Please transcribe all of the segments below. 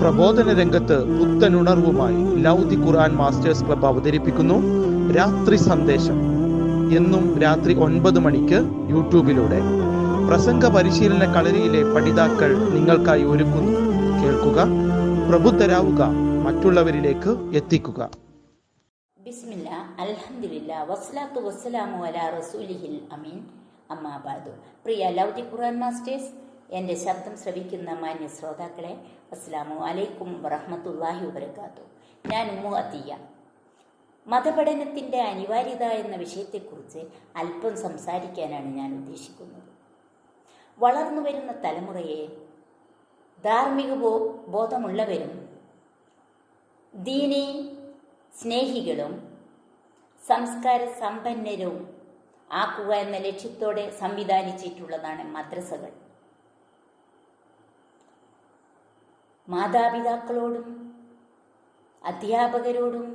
പ്രബോധന രംഗത്ത് പുത്തനുണർവുമായി ലൗദി ഖുർആൻ മാസ്റ്റേഴ്സ് ക്ലബ് അവതരിപ്പിക്കുന്നു രാത്രി സന്ദേശം. എന്നും രാത്രി ഒൻപത് മണിക്ക് യൂട്യൂബിലൂടെ. പ്രസംഗ പരിശീലന കളരിയിലെ പഠിതാക്കൾ നിങ്ങൾക്കായി ഒരുക്കുന്നു. കേൾക്കുക പ്രബുദ്ധരാവുക മറ്റുള്ളവരിലേക്ക് എത്തിക്കുക. വസ്സലാമു അലാ അമീൻ. അമ്മാബാദു പ്രിയ ലൗദി ഖുർആൻ മാസ്റ്റേഴ്സ് എന്റെ ശബ്ദം ശ്രവിക്കുന്ന മാന്യ ശ്രോതാക്കളെ അസ്സലാമു അലൈക്കും വറഹമത്തല്ലാഹി വബർക്കാത്തു ഞാൻ ഉമ്മു അതിയ മതപഠനത്തിന്റെ അനിവാര്യത എന്ന വിഷയത്തെക്കുറിച്ച് അല്പം സംസാരിക്കാനാണ് ഞാൻ ഉദ്ദേശിക്കുന്നത്. വളർന്നു വരുന്ന തലമുറയെ ധാർമ്മിക ബോ ബോധമുള്ളവരും ദീനി സ്നേഹികളും സംസ്കാര സമ്പന്നരും ആക്കുക എന്ന ലക്ഷ്യത്തോടെ സംവിധാനിച്ചിട്ടുള്ളതാണ് മദ്രസകൾ. മാതാപിതാക്കളോടും അധ്യാപകരോടും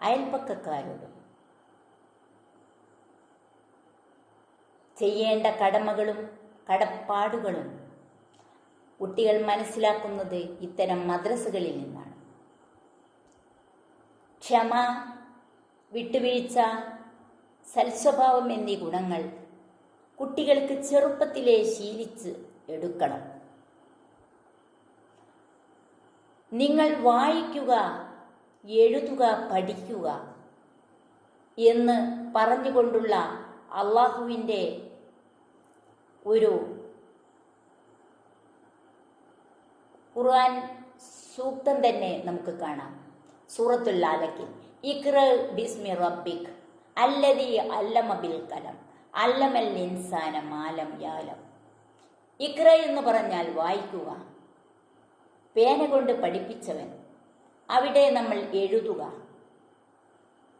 അയൽപ്പക്കക്കാരോടും ചെയ്യേണ്ട കടമകളും കടപ്പാടുകളും കുട്ടികൾ മനസ്സിലാക്കുന്നത് ഇത്തരം മദ്രസകളിൽ നിന്നാണ്. ക്ഷമ വിട്ടുവീഴ്ച സൽസ്വഭാവം എന്നീ ഗുണങ്ങൾ കുട്ടികൾക്ക് ചെറുപ്പത്തിലെ ശീലിച്ച് എടുക്കണം. നിങ്ങൾ വായിക്കുക എഴുതുക പഠിക്കുക എന്ന് പറഞ്ഞുകൊണ്ടുള്ള അള്ളാഹുവിന്റെ ഒരു ഖുർആൻ സൂക്തം തന്നെ നമുക്ക് കാണാം. സൂറത്തുൽ ആലക്കിൽ ഇക്ര ബിസ്മി റബ്ബിക് അല്ലതി അല്ലമ ബിൽ കലം. അല്ലമൽ ഇൻസാന മാലം യാലം. ഇക്ര എന്ന് പറഞ്ഞാൽ വായിക്കുക. പേന കൊണ്ട് പഠിപ്പിച്ചവൻ. അവിടെ നമ്മൾ എഴുതുക.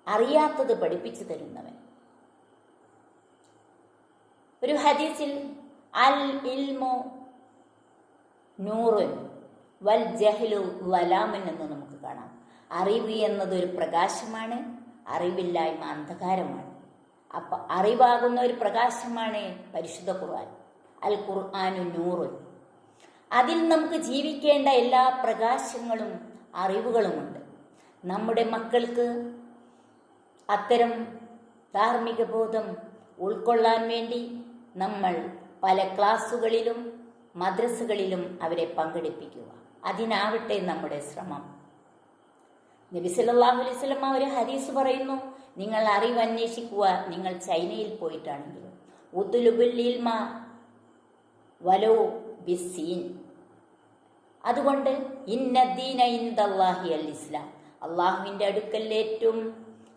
അറിയാത്തത് പഠിപ്പിച്ചു തരുന്നവൻ. ഒരു ഹദീസിൽ അൽ ഇൽമു നൂറുൻ വൽ ജഹലു വലാമൻ എന്ന് നമുക്ക് കാണാം. അറിവ് എന്നത് ഒരു പ്രകാശമാണ് അറിവില്ലായ്മ അന്ധകാരമാണ്. അപ്പൊ അറിവാകുന്ന ഒരു പ്രകാശമാണ് പരിശുദ്ധ ഖുർആൻ. അൽ ഖുർആാനു നൂറുൻ. അതിൽ നമുക്ക് ജീവിക്കേണ്ട എല്ലാ പ്രകാശങ്ങളും അറിവുകളുമുണ്ട്. നമ്മുടെ മക്കൾക്ക് അത്തരം ധാർമ്മിക ബോധം ഉൾക്കൊള്ളാൻ വേണ്ടി നമ്മൾ പല ക്ലാസ്സുകളിലും മദ്രസകളിലും അവരെ പങ്കെടുപ്പിക്കുക. അതിനാവട്ടെ നമ്മുടെ ശ്രമം. നബി സല്ലല്ലാഹു അലൈഹി ഒരു ഹദീസ് പറയുന്നു നിങ്ങൾ അറിവ് അന്വേഷിക്കുക നിങ്ങൾ ചൈനയിൽ പോയിട്ടാണെങ്കിലും. ഉദ്ദുലുബുല്ലിൽമ ഇൽമ വലോ അതുകൊണ്ട് ഇന്നദ്ദീന ഇന്ദല്ലാഹി അൽ ഇസ്ലാം അടുക്കൽ ഏറ്റവും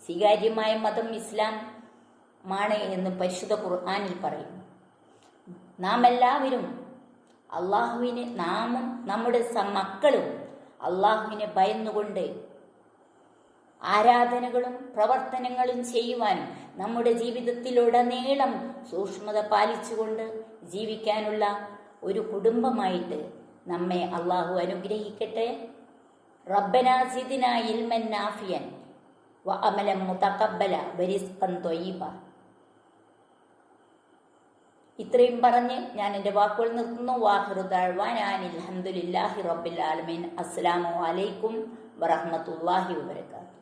സ്വീകാര്യമായ മതം ഇസ്ലാം മാണ് എന്ന് പരിശുദ്ധ ഖുർആാനിൽ പറയുന്നു. നാം എല്ലാവരും അള്ളാഹുവിന് നാമും നമ്മുടെ മക്കളും അള്ളാഹുവിനെ ഭയന്നുകൊണ്ട് ആരാധനകളും പ്രവർത്തനങ്ങളും ചെയ്യുവാനും നമ്മുടെ ജീവിതത്തിലുടനീളം സൂക്ഷ്മത പാലിച്ചുകൊണ്ട് ജീവിക്കാനുള്ള ഒരു കുടുംബമായിട്ട് നമ്മെ അള്ളാഹു അനുഗ്രഹിക്കട്ടെ. റബ്ബനാസിദിന ഇൽമൻ നാഫിയൻ വ അമലം മുതക്കബല ബരിസ്കൻ തൊയ്യബ. ഇത്രയും പറഞ്ഞ് ഞാൻ എന്റെ വാക്കുകൾ നിർത്തുന്നു. വാഹിറുദാഴ്വാൻ അനിൽ അഹമ്മദില്ലാഹി റബ്ബിൽ ആലമീൻ. അസ്സലാമു അലൈക്കും വറഹ്മത്തുള്ളാഹി വബർക്കാത്തു